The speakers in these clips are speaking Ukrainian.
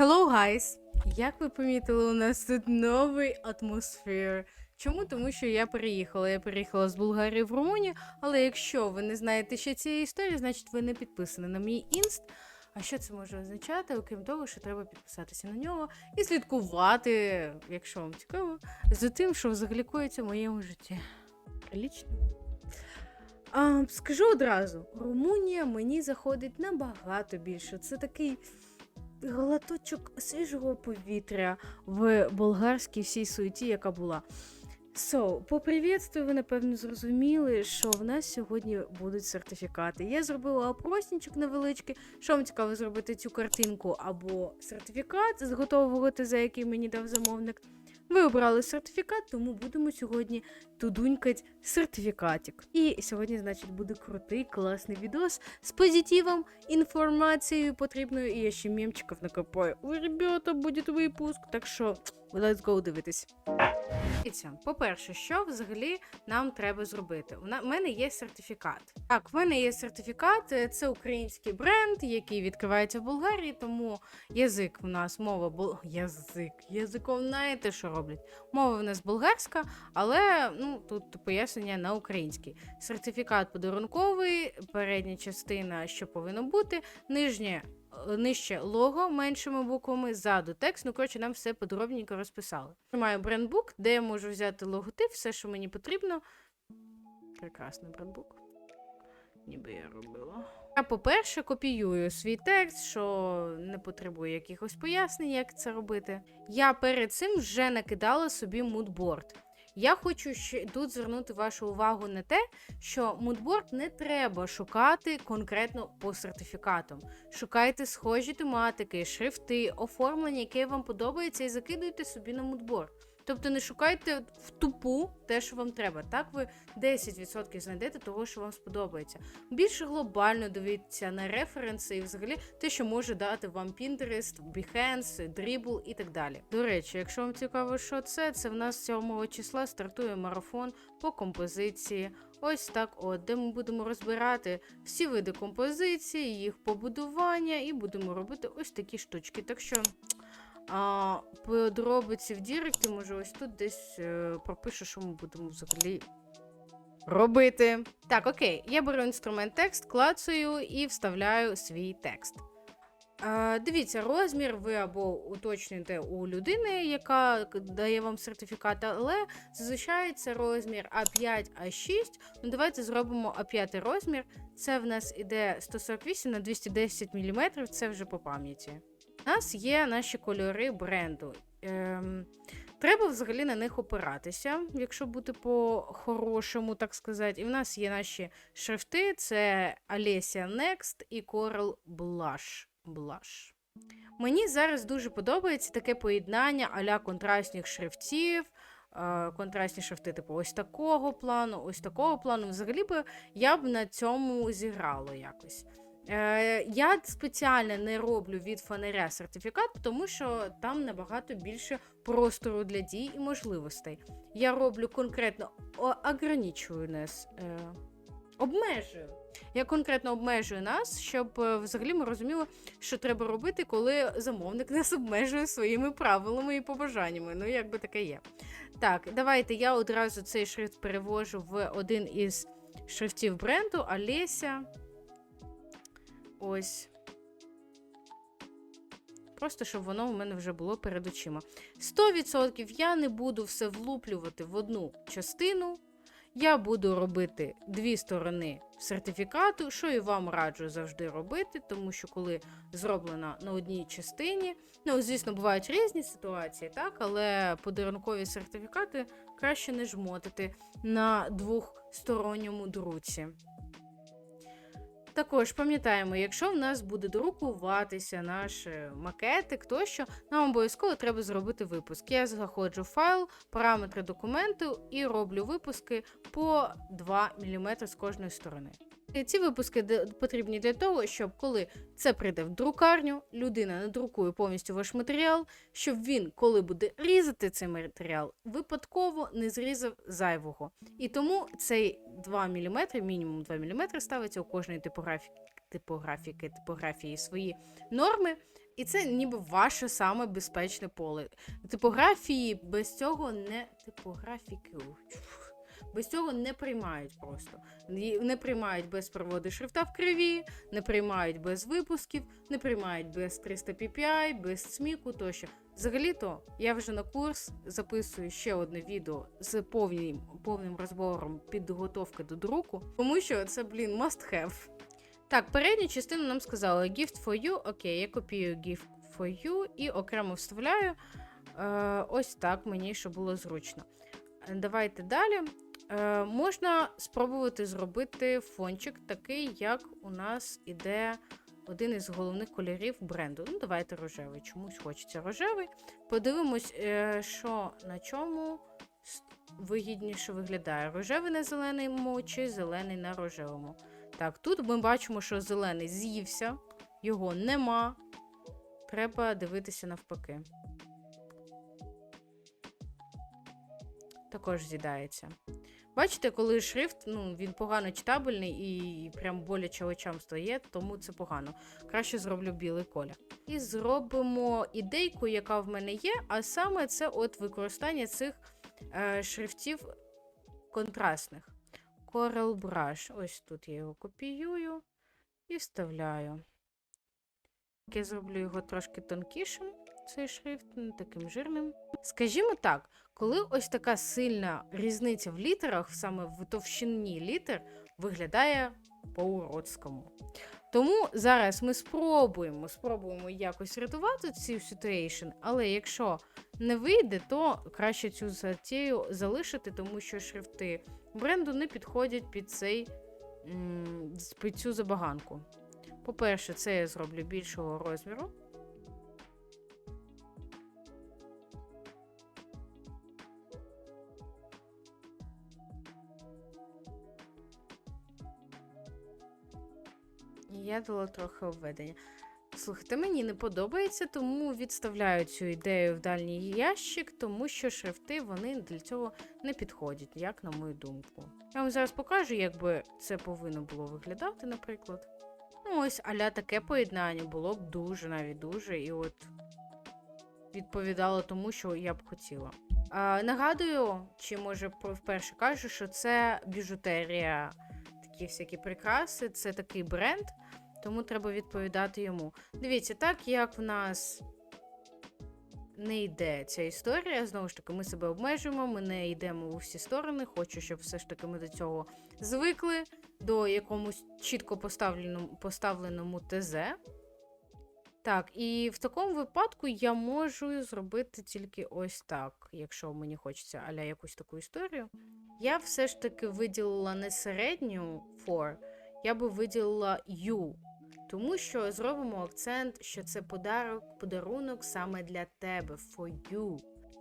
Hello, guys! Як ви помітили, у нас тут новий атмосфер. Чому? Тому що я переїхала. Я переїхала з Болгарії в Румунію, але якщо ви не знаєте ще цієї історії, значить ви не підписані на мій інст. А що це може означати, окрім того, що треба підписатися на нього і слідкувати, якщо вам цікаво, за тим, що взагалі коїться в моєму житті. Лічно. А, скажу одразу: Румунія мені заходить набагато більше. Це такий глоточок свіжого повітря в болгарській всій суеті, яка була. So, по привітству ви напевно зрозуміли, що в нас сьогодні будуть сертифікати. Я зробила опросничок невеличкий. Що вам цікаво зробити цю картинку або сертифікат з готового ТЗ, який мені дав замовник. Ви обрали сертифікат, тому будемо сьогодні тудунькать сертифікатик. І сьогодні, значить, буде крутий, класний відос з позитивом, інформацією потрібною, і я ще мемчиків накопаю. Ой, ребята, буде випуск. Так що, let's go дивитись. Дивіться, по-перше, що взагалі нам треба зробити? У мене є сертифікат. Так, в мене є сертифікат, е, це український бренд, який відкривається в Болгарії, тому язик у нас мова бол... язик. Язиком знаєте, що роблять? Мова в нас болгарська, але ну тут пояснення на українській. Сертифікат подарунковий, передня частина, що повинно бути, нижнє. е, Нижче лого меншими буквами, ззаду текст. Ну, коротше, нам все подробненько розписали. Маю брендбук, де я можу взяти логотип, все, що мені потрібно. Прекрасний брендбук. Ніби я робила. Я, по-перше, копіюю свій текст, що не потребує якихось пояснень, як це робити. Я перед цим вже накидала собі мудборд. Я хочу тут звернути вашу увагу на те, що мудборд не треба шукати конкретно по сертифікатам. Шукайте схожі тематики, шрифти, оформлення, яке вам подобається, і закидуйте собі на мудборд. Тобто не шукайте в тупу те, що вам треба. Так ви 10% знайдете того, що вам сподобається. Більше глобально дивіться на референси і взагалі те, що може дати вам Pinterest, Behance, Dribble і так далі. До речі, якщо вам цікаво, що це, це в нас 7 числа стартує марафон по композиції. Ось так, от, де ми будемо розбирати всі види композиції, їх побудування, і будемо робити ось такі штучки. Так що. А, подробиці в Діректі, може, ось тут десь е, пропишу, що ми будемо взагалі робити. Так, окей, я беру інструмент текст, клацаю і вставляю свій текст. А, дивіться, розмір ви або уточнюєте у людини, яка дає вам сертифікат, але зазвичай це розмір А5, А6. Ну, давайте зробимо А5 розмір. Це в нас іде 148 на 210 мм, це вже по пам'яті. У нас є наші кольори бренду. Ем, треба взагалі на них опиратися, якщо бути по-хорошому, так сказати. І в нас є наші шрифти: це Alesia Next і Coral Blush. Blush. Мені зараз дуже подобається таке поєднання аля контрастних шрифтів. е, Контрастні шрифти, типу, ось такого плану, ось такого плану. Взагалі би я б на цьому зіграла якось. Е, я спеціально не роблю від фонаря сертифікат, тому що там набагато більше простору для дій і можливостей. Я роблю конкретно ограничую нас, е, обмежую. Я конкретно обмежую нас, щоб е, взагалі ми розуміли, що треба робити, коли замовник нас обмежує своїми правилами і побажаннями. Ну, якби таке є. Так, давайте я одразу цей шрифт перевожу в один із шрифтів бренду Олеся. Ось. Просто щоб воно у мене вже було перед очима. 100% я не буду все влуплювати в одну частину. Я буду робити дві сторони сертифікату, що і вам раджу завжди робити, тому що коли зроблено на одній частині, ну, звісно, бувають різні ситуації, так, але подарункові сертифікати краще не жмотити на двохсторонньому друці. Також пам'ятаємо, якщо в нас буде друкуватися наш е, макетик, тощо нам обов'язково треба зробити випуск. Я заходжу в файл, параметри документу і роблю випуски по 2 мм з кожної сторони. І ці випуски потрібні для того, щоб коли це прийде в друкарню, людина надрукує повністю ваш матеріал, щоб він, коли буде різати цей матеріал, випадково не зрізав зайвого. І тому цей 2 мм, мінімум 2 мм ставиться у кожної типографії, типографіки, типографії свої норми. І це ніби ваше саме безпечне поле. Типографії без цього не типографіки. Без цього не приймають просто. Не приймають без проводу шрифта в криві, не приймають без випусків, не приймають без 300 PPI, без сміку тощо. Взагалі-то я вже на курс записую ще одне відео з повним, повним розбором підготовки до друку, тому що це, блін, must have. Так, передню частину нам сказали gift for you. Окей, я копію gift for you і окремо вставляю. Е, ось так мені, щоб було зручно. Е, Давайте далі. Е, можна спробувати зробити фончик такий, як у нас іде один із головних кольорів бренду. Ну, давайте рожевий. Чомусь хочеться рожевий. Подивимось, е, що на чому вигідніше виглядає. Рожевий на зеленому чи зелений на рожевому. Так, тут ми бачимо, що зелений з'ївся, його нема. Треба дивитися навпаки. Також з'їдається. Бачите, коли шрифт, ну, він погано читабельний і прям боляче очам стає, тому це погано. Краще зроблю білий колір. І зробимо ідейку, яка в мене є, а саме це от використання цих е, шрифтів контрастних. Coral Brush. Ось тут я його копіюю і вставляю. Я зроблю його трошки тонкішим, цей шрифт, не таким жирним. Скажімо так, коли ось така сильна різниця в літерах, саме в товщині літер, виглядає по-уродському. Тому зараз ми спробуємо, спробуємо якось рятувати цю ситуейшн, але якщо не вийде, то краще цю затію залишити, тому що шрифти бренду не підходять під цей під цю забаганку. По-перше, це я зроблю більшого розміру. Я дала трохи обведення. Слухайте, мені не подобається, тому відставляю цю ідею в дальній ящик, тому що шрифти вони для цього не підходять, як на мою думку. Я вам зараз покажу, як би це повинно було виглядати, наприклад. Ну, ось аля таке поєднання було б дуже навіть дуже, і от відповідало тому, що я б хотіла. А, нагадую, чи може вперше кажу, що це біжутерія, такі всякі прикраси, це такий бренд, тому треба відповідати йому. Дивіться, так як в нас не йде ця історія, знову ж таки, ми себе обмежуємо, ми не йдемо у всі сторони. Хочу, щоб все ж таки ми до цього звикли, до якомусь чітко поставленому, поставленому ТЗ. Так, і в такому випадку я можу зробити тільки ось так, якщо мені хочеться аля якусь таку історію. Я все ж таки виділила не середню for, я би виділила U. Тому що зробимо акцент, що це подарок, подарунок саме для тебе, for you.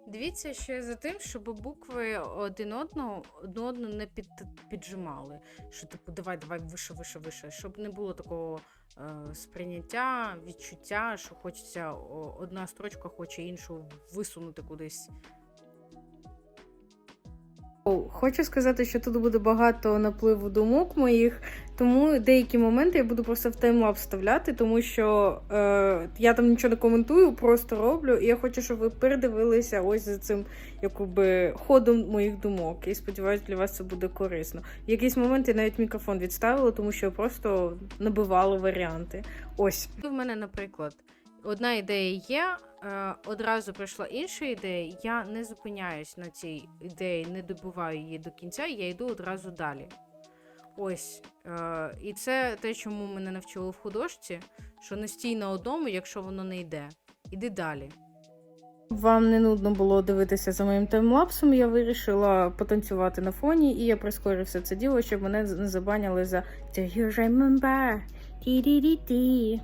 Дивіться ще за тим, щоб букви один одного одну одну не під, піджимали. Що типу, давай, давай вище, вище, вище, щоб не було такого е, сприйняття, відчуття, що хочеться одна строчка хоче іншу висунути кудись. Хочу сказати, що тут буде багато напливу думок моїх, тому деякі моменти я буду просто в таймлап вставляти, тому що е, я там нічого не коментую, просто роблю. І я хочу, щоб ви передивилися ось за цим якби ходом моїх думок. І сподіваюся, для вас це буде корисно. В якийсь момент я навіть мікрофон відставила, тому що я просто набивала варіанти. Ось. В мене, наприклад, одна ідея є, е, одразу прийшла інша ідея. Я не зупиняюсь на цій ідеї, не добиваю її до кінця, я йду одразу далі. Ось. Е, і це те, чому мене навчили в художці, що не стій на одному, якщо воно не йде. Іди далі. Вам не нудно було дивитися за моїм таймлапсом, я вирішила потанцювати на фоні, і я прискорив все це діло, щоб мене не забаняли за «Do you remember?» Ті-ді-ді-ді.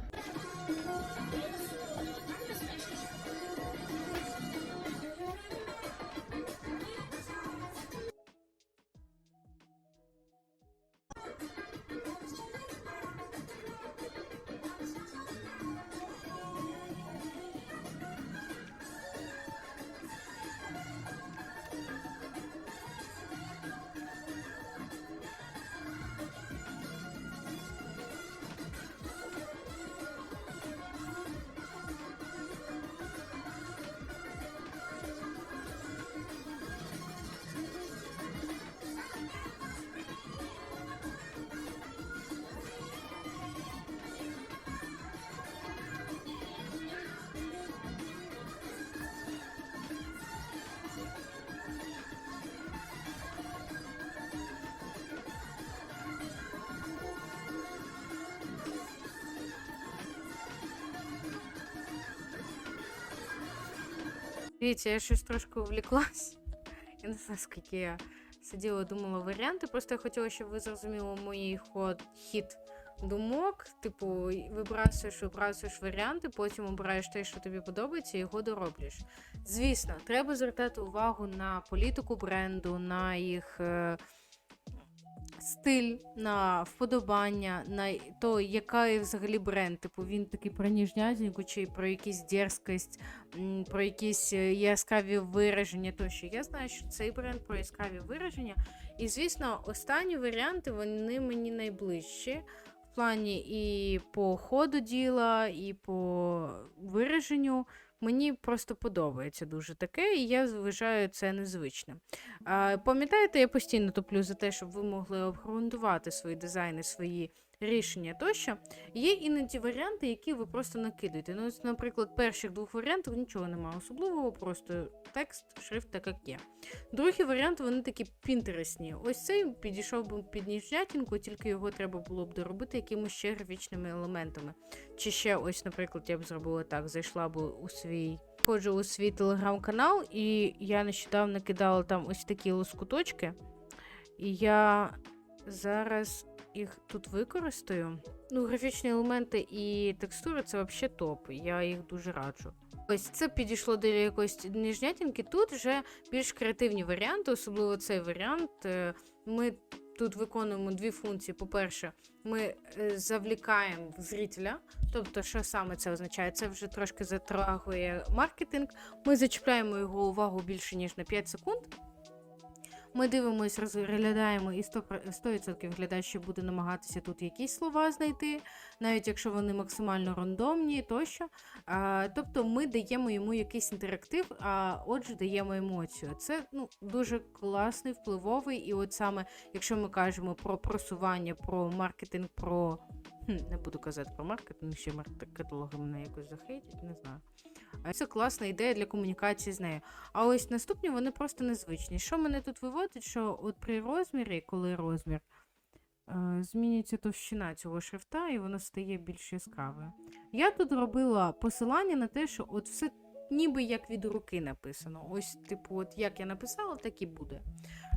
Дивіться, я щось трошки увліклась. Я не знаю, скільки я сиділа, думала варіанти. Просто я хотіла, щоб ви зрозуміли мій ход, хід думок. Типу, вибрасуєш, вибрасуєш варіанти, потім обираєш те, що тобі подобається, і його дороблюєш. Звісно, треба звертати увагу на політику бренду, на їх. Стиль на вподобання, на то, яка взагалі бренд. Типу він такий про ніжнятинку, чи про якісь дерзкость, про якісь е, яскраві вираження. Тощо я знаю, що цей бренд про яскраві вираження. І, звісно, останні варіанти вони мені найближчі в плані і по ходу діла, і по вираженню. Мені просто подобається дуже таке, і я вважаю це незвичним. Пам'ятаєте, я постійно топлю за те, щоб ви могли обґрунтувати свої дизайни, свої рішення тощо. Є іноді варіанти, які ви просто накидаєте. Ну, Наприклад, перших двох варіантів нічого немає особливого, просто текст, шрифт, так як є. Другі варіанти, вони такі пінтересні. Ось цей підійшов би під ніжнятінку, тільки його треба було б доробити якимось ще графічними елементами. Чи ще, ось, наприклад, я б зробила так: зайшла б у свій. Ходжу у свій телеграм-канал, і я нещодавно кидала там ось такі лоскуточки. І я зараз їх тут використаю. Ну, графічні елементи і текстури це взагалі топ. Я їх дуже раджу. Ось це підійшло до якоїсь ніжнятинки. Тут вже більш креативні варіанти, особливо цей варіант. Е, ми тут виконуємо дві функції. По-перше, ми е, завлікаємо зрителя. Тобто, що саме це означає? Це вже трошки затрагує маркетинг. Ми зачіпляємо його увагу більше ніж на 5 секунд. Ми дивимося, розглядаємо, і 100% глядач буде намагатися тут якісь слова знайти, навіть якщо вони максимально рандомні тощо. А, Тобто ми даємо йому якийсь інтерактив, а отже, даємо емоцію. Це ну, дуже класний, впливовий. І от саме, якщо ми кажемо про просування, про маркетинг, про. Хм, Не буду казати про маркетинг, ще маркетологи мене якось захейтять, не знаю. Це класна ідея для комунікації з нею. А ось наступні вони просто незвичні. Що мене тут виводить, що от при розмірі, коли розмір, е, змінюється товщина цього шрифта, і воно стає більш яскравою. Я тут робила посилання на те, що от все ніби як від руки написано. Ось, типу, от як я написала, так і буде.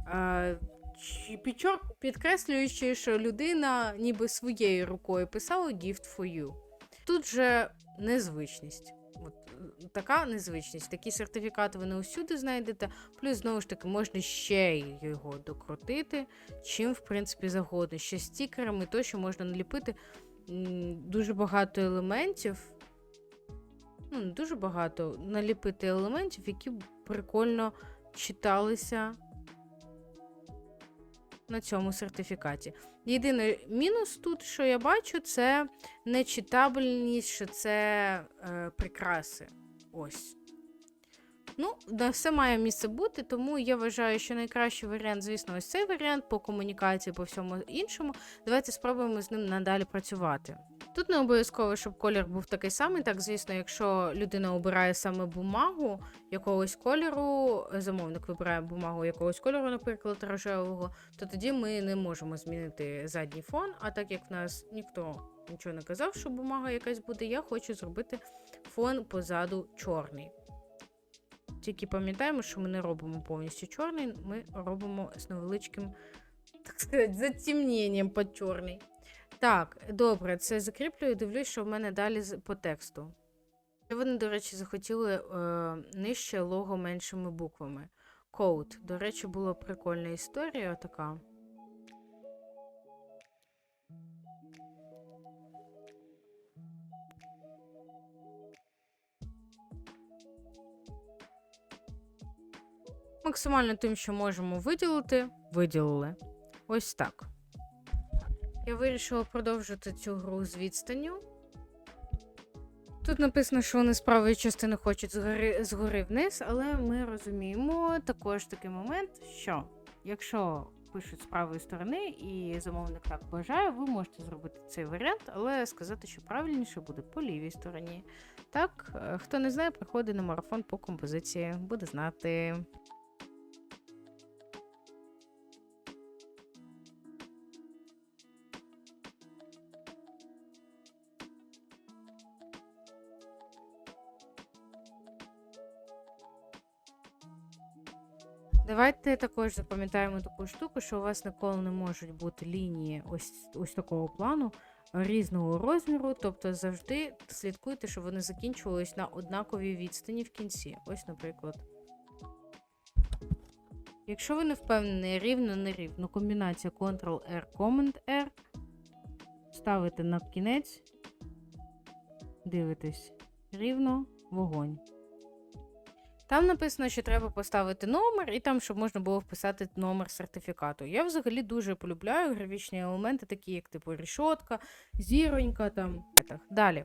Е, підкреслюючи, що людина ніби своєю рукою писала gift for you. Тут же незвичність. От така незвичність. Такі сертифікати ви не усюди знайдете. Плюс, знову ж таки, можна ще його докрутити, чим, в принципі, загодно. Ще стікерами, то, що можна наліпити дуже багато елементів. Ну, дуже багато, наліпити елементів, які прикольно читалися на цьому сертифікаті. Єдиний мінус тут, що я бачу, це нечитабельність, що це е, прикраси. Ось. Ну, да, все має місце бути, тому я вважаю, що найкращий варіант, звісно, ось цей варіант по комунікації, по всьому іншому. Давайте спробуємо з ним надалі працювати. Тут не обов'язково, щоб колір був такий самий. Так, звісно, якщо людина обирає саме бумагу якогось кольору, замовник вибирає бумагу якогось кольору, наприклад, рожевого, то тоді ми не можемо змінити задній фон. А так як в нас ніхто нічого не казав, що бумага якась буде, я хочу зробити фон позаду чорний. Тільки пам'ятаємо, що ми не робимо повністю чорний, ми робимо з невеличким, так сказати, затемненням під чорний. Так, добре, це закріплюю, дивлюсь, що в мене далі по тексту. Вони, до речі, захотіли е, нижче лого меншими буквами. Коут. До речі, була прикольна історія така. Максимально тим, що можемо виділити, виділили. Ось так. Я вирішила продовжити цю гру з відстанню. Тут написано, що вони з правої частини хочуть згори, згори вниз, але ми розуміємо також такий момент, що якщо пишуть з правої сторони і замовник так бажає, ви можете зробити цей варіант, але сказати, що правильніше буде по лівій стороні. Так, е, хто не знає, приходить на марафон по композиції, буде знати. Давайте також запам'ятаємо таку штуку, що у вас ніколи не можуть бути лінії ось, ось такого плану різного розміру. Тобто завжди слідкуйте, щоб вони закінчувались на однаковій відстані в кінці. Ось, наприклад. Якщо ви не впевнені, рівно не рівно, комбінація Ctrl-R, Command-R, ставите на кінець, дивитесь рівно, вогонь. Там написано, що треба поставити номер, і там, щоб можна було вписати номер сертифікату. Я взагалі дуже полюбляю графічні елементи, такі як типу рішотка, зіронька. там. Далі.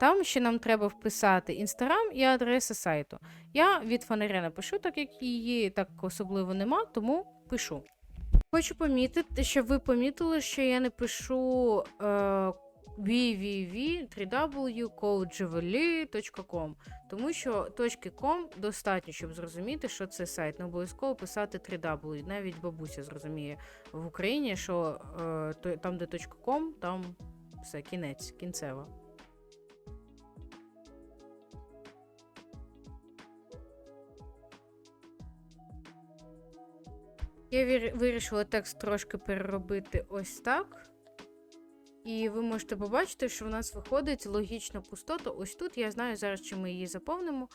Там ще нам треба вписати інстаграм і адреса сайту. Я від фонаря напишу, так як її так особливо нема, тому пишу. Хочу помітити, щоб ви помітили, що я не пишу е, www.3w.codejuveli.com, тому що .com достатньо, щоб зрозуміти, що це сайт. Не обов'язково писати 3w. Навіть бабуся зрозуміє в Україні, що е, там, де .com, там все, кінець, кінцева. Я вирішила текст трошки переробити ось так. І ви можете побачити, що в нас виходить логічна пустота. Ось тут я знаю зараз, чи ми її заповнимо.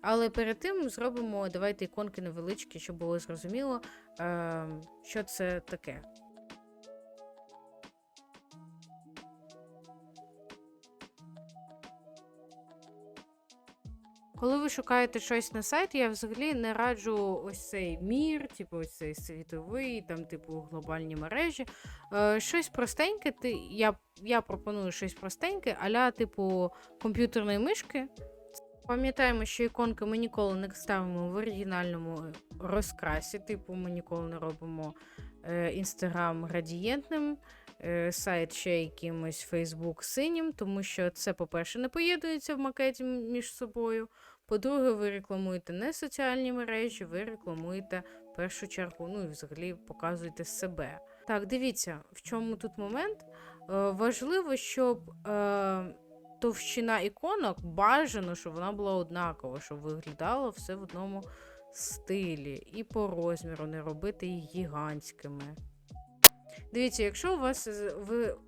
Але перед тим зробимо давайте іконки невеличкі, щоб було зрозуміло, е, що це таке. Коли ви шукаєте щось на сайті, я взагалі не раджу ось цей мір, типу ось цей світовий, там, типу, глобальні мережі. Е, щось простеньке, ти, я, я пропоную щось простеньке, аля, типу, комп'ютерної мишки. Пам'ятаємо, що іконки ми ніколи не ставимо в оригінальному розкрасі, типу, ми ніколи не робимо інстаграм градієнтним, е, сайт ще якимось Фейсбук синім, тому що це, по-перше, не поєднується в макеті між собою. По-друге, ви рекламуєте не соціальні мережі, ви рекламуєте в першу чергу, ну і взагалі показуєте себе. Так, дивіться, в чому тут момент. Е, важливо, щоб е, товщина іконок бажано, щоб вона була однакова, щоб виглядало все в одному стилі. І по розміру не робити їх гігантськими. Дивіться, якщо у вас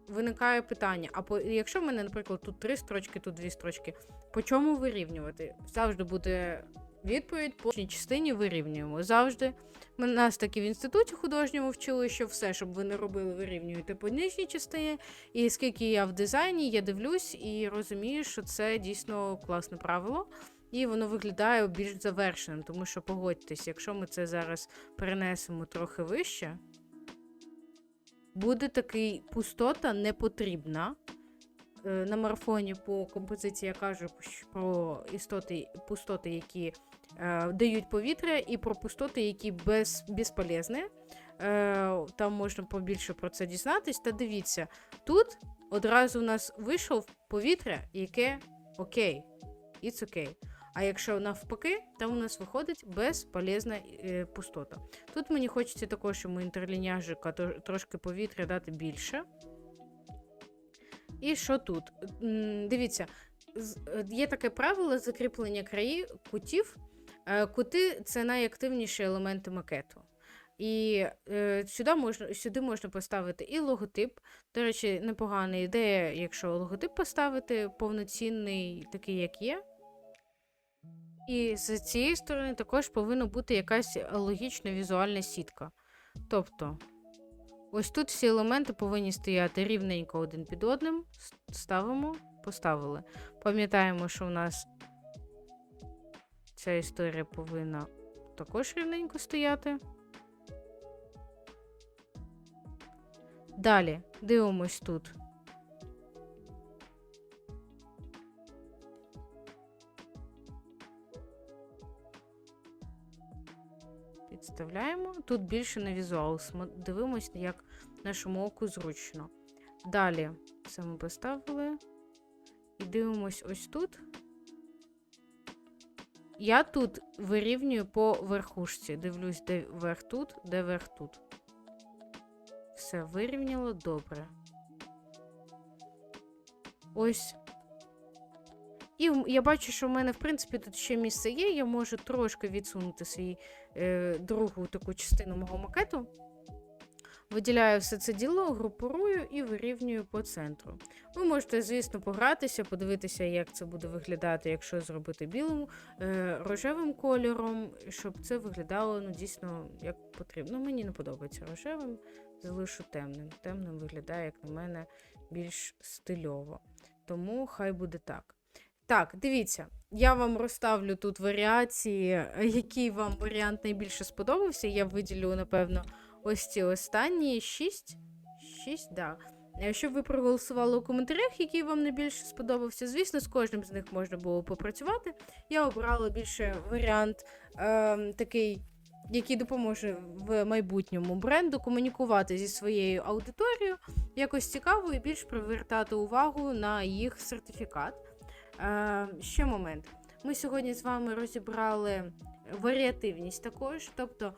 виникає питання, а по, якщо в мене, наприклад, тут три строчки, тут дві строчки, по чому вирівнювати? Завжди буде відповідь по кожній частині вирівнюємо. Завжди. Ми нас таки в інституті художньому вчили, що все, щоб ви не робили, вирівнюєте по нижній частині. І скільки я в дизайні, я дивлюсь і розумію, що це дійсно класне правило. І воно виглядає більш завершеним, тому що погодьтесь, якщо ми це зараз перенесемо трохи вище, буде такий пустота непотрібна. Е, На марафоні по композиції я кажу про істоти, пустоти, які е, дають повітря, і про пустоти, які без, безполезні. Е, там можна побільше про це дізнатись. Та дивіться, тут одразу у нас вийшов повітря, яке окей, it's окей. А якщо навпаки, там у нас виходить безполезна е, пустота. Тут мені хочеться також, щоб інтерліняжика трошки повітря дати більше. І що тут? Дивіться, е, є таке правило закріплення краї кутів. Е, Кути це найактивніші елементи макету. І е, сюди, можна, сюди можна поставити і логотип. До речі, непогана ідея, якщо логотип поставити повноцінний, такий, як є. І з цієї сторони також повинна бути якась логічна візуальна сітка. Тобто, ось тут всі елементи повинні стояти рівненько один під одним. Ставимо, поставили. Пам'ятаємо, що в нас ця історія повинна також рівненько стояти. Далі дивимось тут. Підставляємо. Тут більше на візуал. Дивимось, як нашому оку зручно. Далі це ми поставили. І дивимось ось тут. Я тут вирівнюю по верхушці. Дивлюсь, де верх тут, де верх тут. Все вирівняло добре. Ось. І я бачу, що в мене, в принципі, тут ще місце є. Я можу трошки відсунути свій е, другу таку частину мого макету. Виділяю все це діло, групурую і вирівнюю по центру. Ви можете, звісно, погратися, подивитися, як це буде виглядати, якщо зробити білим е, рожевим кольором, щоб це виглядало ну, дійсно як потрібно. Ну, мені не подобається рожевим, залишу темним. Темним виглядає, як на мене, більш стильово. Тому хай буде так. Так, дивіться, я вам розставлю тут варіації, який вам варіант найбільше сподобався. Я виділю, напевно, ось ці останні шість. Шість, да. Е, Щоб ви проголосували у коментарях, який вам найбільше сподобався. Звісно, з кожним з них можна було попрацювати. Я обрала більше варіант е, такий, який допоможе в майбутньому бренду комунікувати зі своєю аудиторією, якось цікаво і більш привертати увагу на їх сертифікат. Е, ще момент. Ми сьогодні з вами розібрали варіативність також. Тобто,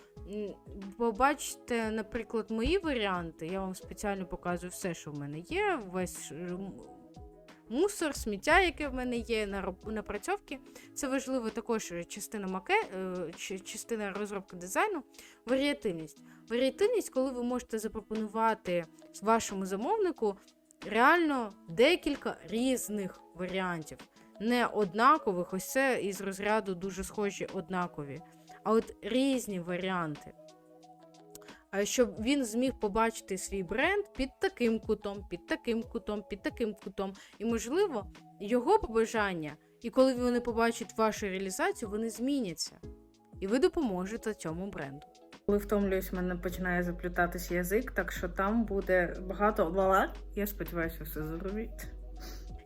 побачите, наприклад, мої варіанти. Я вам спеціально показую все, що в мене є. Весь мусор, сміття, яке в мене є, нароб- напрацьовки. Це важливо також частина маке, е, частина розробки дизайну. Варіативність. Варіативність, коли ви можете запропонувати вашому замовнику реально декілька різних варіантів. Не однакових, ось це із розряду дуже схожі однакові, а от різні варіанти. Щоб він зміг побачити свій бренд під таким кутом, під таким кутом, під таким кутом. І, можливо, його побажання, і коли вони побачать вашу реалізацію, вони зміняться. І ви допоможете цьому бренду. Коли втомлююсь, в мене починає заплітатись язик, так що там буде багато лала. Я сподіваюся, все зрозумієте.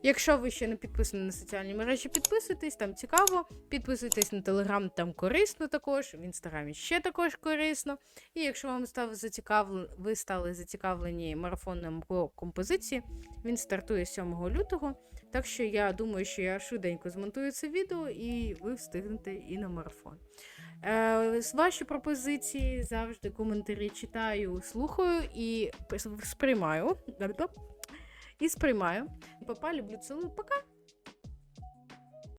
Якщо ви ще не підписані на соціальні мережі, підписуйтесь, там цікаво. Підписуйтесь на телеграм, там корисно також. В інстаграмі ще також корисно. І якщо вам став зацікавлен, ви стали зацікавлені марафоном по композиції, він стартує 7 лютого. Так що я думаю, що я швиденько змонтую це відео і ви встигнете і на марафон. Е, ваші пропозиції завжди коментарі читаю, слухаю і сприймаю. І сприймаю. Папа, люблю, цілую, пока.